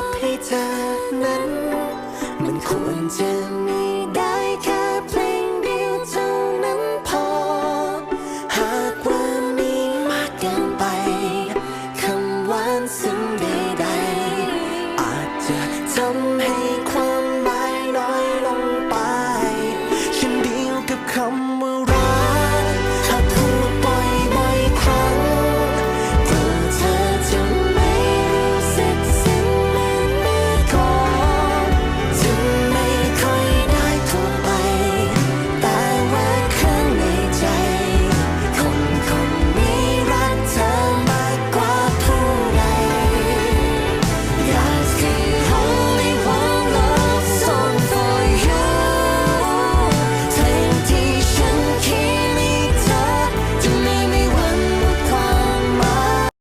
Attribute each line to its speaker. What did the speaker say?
Speaker 1: อบให้เธอนั้น มันควรจะมีได้แค่เพลงเดียวเท่านั้นพอ หากว่ามีมากเกินไปคำหวานซึ่งใดๆอาจจะทำให้ความหมายน้อยลงไปฉันเดียวกับคำ